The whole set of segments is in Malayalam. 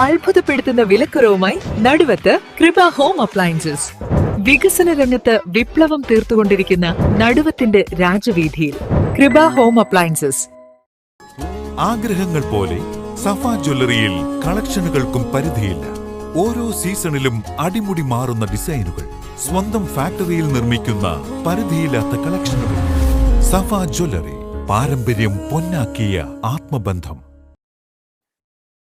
അത്ഭുതപ്പെടുത്തുന്ന വിലക്കുറവുമായി നടുവത്ത് കൃപ ഹോം അപ്ലയൻസസ്. വികസന രംഗത്ത് വിപ്ലവം തീർത്തുകൊണ്ടിരിക്കുന്ന നടുവത്തിന്റെ രാജവീതിയിൽ കൃപ ഹോം അപ്ലയൻസസ്. ആഗ്രഹങ്ങൾ പോലെ സഫ ജ്വല്ലറിയിൽ കളക്ഷനുകൾക്കും പരിധിയില്ല. ഓരോ സീസണിലും അടിമുടി മാറുന്ന ഡിസൈനുകൾ സ്വന്തം ഫാക്ടറിയിൽ നിർമ്മിക്കുന്ന പരിധിയില്ലാത്ത കളക്ഷനുകൾ. സഫ ജ്വല്ലറി പാരമ്പര്യം പൊന്നാക്കിയ ആത്മബന്ധം.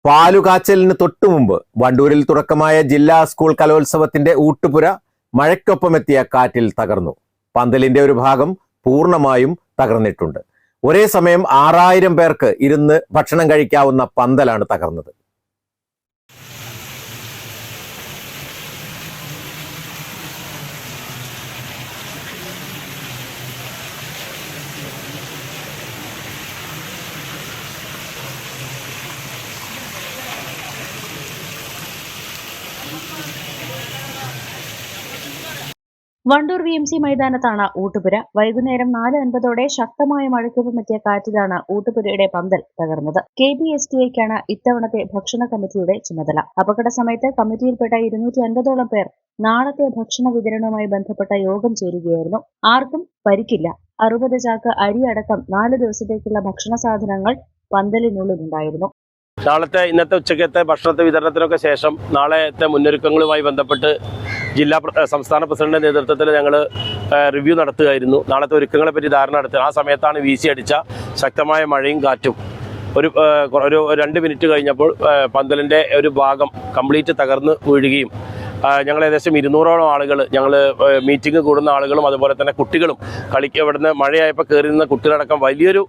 പാലുകാച്ചലിന് തൊട്ടു മുമ്പ് വണ്ടൂരിൽ തുടക്കമായ ജില്ലാ സ്കൂൾ കലോത്സവത്തിന്റെ ഊട്ടുപുര മഴയ്ക്കൊപ്പമെത്തിയ കാറ്റിൽ തകർന്നു. പന്തലിന്റെ ഒരു ഭാഗം പൂർണമായും തകർന്നിട്ടുണ്ട്. ഒരേ സമയം ആറായിരം പേർക്ക് ഇരുന്ന് ഭക്ഷണം കഴിക്കാവുന്ന പന്തലാണ് തകർന്നത്. വണ്ടൂർ വി എം സി മൈതാനത്താണ് ഊട്ടുപുര. വൈകുന്നേരം നാല് അൻപതോടെ ശക്തമായ മഴയ്ക്കൊപ്പമെത്തിയ കാറ്റിലാണ് ഊട്ടുപുരയുടെ പന്തൽ തകർന്നത്. കെ ബി എസ് ടി ഐക്കാണ് ഇത്തവണത്തെ ഭക്ഷണ കമ്മിറ്റിയുടെ ചുമതല. അപകട സമയത്ത് കമ്മിറ്റിയിൽപ്പെട്ട ഇരുന്നൂറ്റി അൻപതോളം പേർ നാളത്തെ ഭക്ഷണ വിതരണവുമായി ബന്ധപ്പെട്ട യോഗം ചേരുകയായിരുന്നു. ആർക്കും പരിക്കില്ല. അറുപത് ചാക്ക് അരിയടക്കം നാല് ദിവസത്തേക്കുള്ള ഭക്ഷണ സാധനങ്ങൾ പന്തലിനുള്ളിലുണ്ടായിരുന്നു. നാളത്തെ ഇന്നത്തെ ഉച്ചക്കത്തെ ഭക്ഷണത്തെ വിതരണത്തിനൊക്കെ ശേഷം നാളത്തെ മുന്നൊരുക്കങ്ങളുമായി ബന്ധപ്പെട്ട് ജില്ലാ സംസ്ഥാന പ്രസിഡന്റിന്റെ നേതൃത്വത്തിൽ ഞങ്ങൾ റിവ്യൂ നടത്തുകയായിരുന്നു. നാളത്തെ ഒരുക്കങ്ങളെ പറ്റി ധാരണ നടത്തുക. ആ സമയത്താണ് വീശി അടിച്ച ശക്തമായ മഴയും കാറ്റും. ഒരു ഒരു രണ്ട് മിനിറ്റ് കഴിഞ്ഞപ്പോൾ പന്തലിന്റെ ഒരു ഭാഗം കംപ്ലീറ്റ് തകർന്ന് വീഴുകയും ഞങ്ങൾ ഏകദേശം ഇരുന്നൂറോളം ആളുകൾ ഞങ്ങൾ മീറ്റിംഗ് കൂടുന്ന ആളുകളും അതുപോലെ തന്നെ കുട്ടികളും കളിക്ക് ഇവിടുന്ന് മഴയായപ്പോൾ കയറി നിന്ന കുട്ടികളടക്കം വലിയൊരു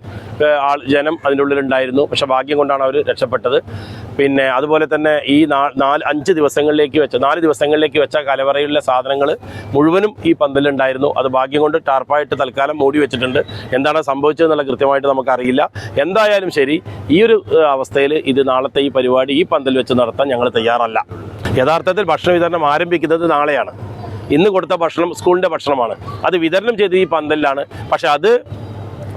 ആൾ ജനം അതിന്റെ ഉള്ളിലുണ്ടായിരുന്നു പക്ഷെ ഭാഗ്യം കൊണ്ടാണ് അവർ രക്ഷപ്പെട്ടത്. പിന്നെ അതുപോലെ തന്നെ ഈ നാല് അഞ്ച് ദിവസങ്ങളിലേക്ക് വെച്ച നാല് ദിവസങ്ങളിലേക്ക് വെച്ച കലവറയിലെ സാധനങ്ങൾ മുഴുവനും ഈ പന്തലുണ്ടായിരുന്നു അത് ഭാഗ്യം കൊണ്ട് ടാർപ്പായിട്ട് തൽക്കാലം മൂടി വെച്ചിട്ടുണ്ട്. എന്താണ് സംഭവിച്ചതെന്നുള്ള കൃത്യമായിട്ട് നമുക്കറിയില്ല എന്തായാലും ശരി ഈ ഒരു അവസ്ഥയിൽ ഇത് നാളത്തെ ഈ പരിപാടി ഈ പന്തൽ വെച്ച് നടത്താൻ ഞങ്ങൾ തയ്യാറല്ല. യഥാർത്ഥത്തിൽ ഭക്ഷണ വിതരണം ആരംഭിക്കുന്നത് നാളെയാണ്. ഇന്ന് കൊടുത്ത ഭക്ഷണം സ്കൂളിന്റെ ഭക്ഷണമാണ്. അത് വിതരണം ചെയ്തത് ഈ പന്തലിലാണ്. പക്ഷെ അത്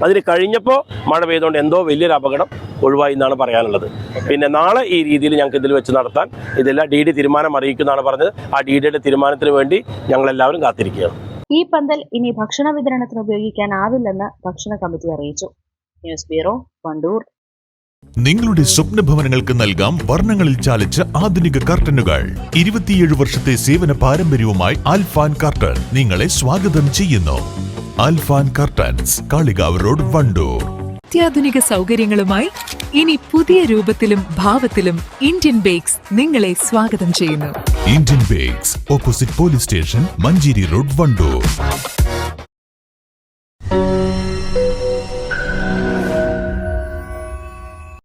അതിന് കഴിഞ്ഞപ്പോൾ മഴ പെയ്തുകൊണ്ട് എന്തോ വലിയൊരു അപകടം ഒഴിവായി എന്നാണ് പറയാനുള്ളത്. പിന്നെ നാളെ ഈ രീതിയിൽ ഞങ്ങൾക്ക് ഇതിൽ വെച്ച് നടത്താൻ ഇതെല്ലാം ഡി ഡി തീരുമാനം അറിയിക്കുന്നതാണ് പറഞ്ഞത്. ആ ഡി ഡിയുടെ തീരുമാനത്തിന് വേണ്ടി ഞങ്ങളെല്ലാവരും കാത്തിരിക്കുകയാണ്. ഈ പന്തൽ ഇനി ഭക്ഷണ വിതരണത്തിന് ഉപയോഗിക്കാനാവില്ലെന്ന് ഭക്ഷണ കമ്മിറ്റി അറിയിച്ചു. News bureau Wandoor. നിങ്ങളുടെ സ്വപ്ന ഭവനങ്ങൾക്ക് നൽകാം വർണങ്ങളിൽ ചാലിച്ച ആധുനിക കർട്ടനുകൾ. ഇരുപത്തിയേഴ് വർഷത്തെ സേവന പാരമ്പര്യവുമായി ആൽഫാൻ കർട്ടൻ നിങ്ങളെ സ്വാഗതം ചെയ്യുന്നു. Alfan curtains Kalikavu road Wandoor. അത്യാധുനിക സൗകര്യങ്ങളുമായി ഇനി പുതിയ രൂപത്തിലും ഭാവത്തിലും ഇന്ത്യൻ ബേക്സ് നിങ്ങളെ സ്വാഗതം ചെയ്യുന്നു. Indian bakes opposite police station Manjeri road Wandoor.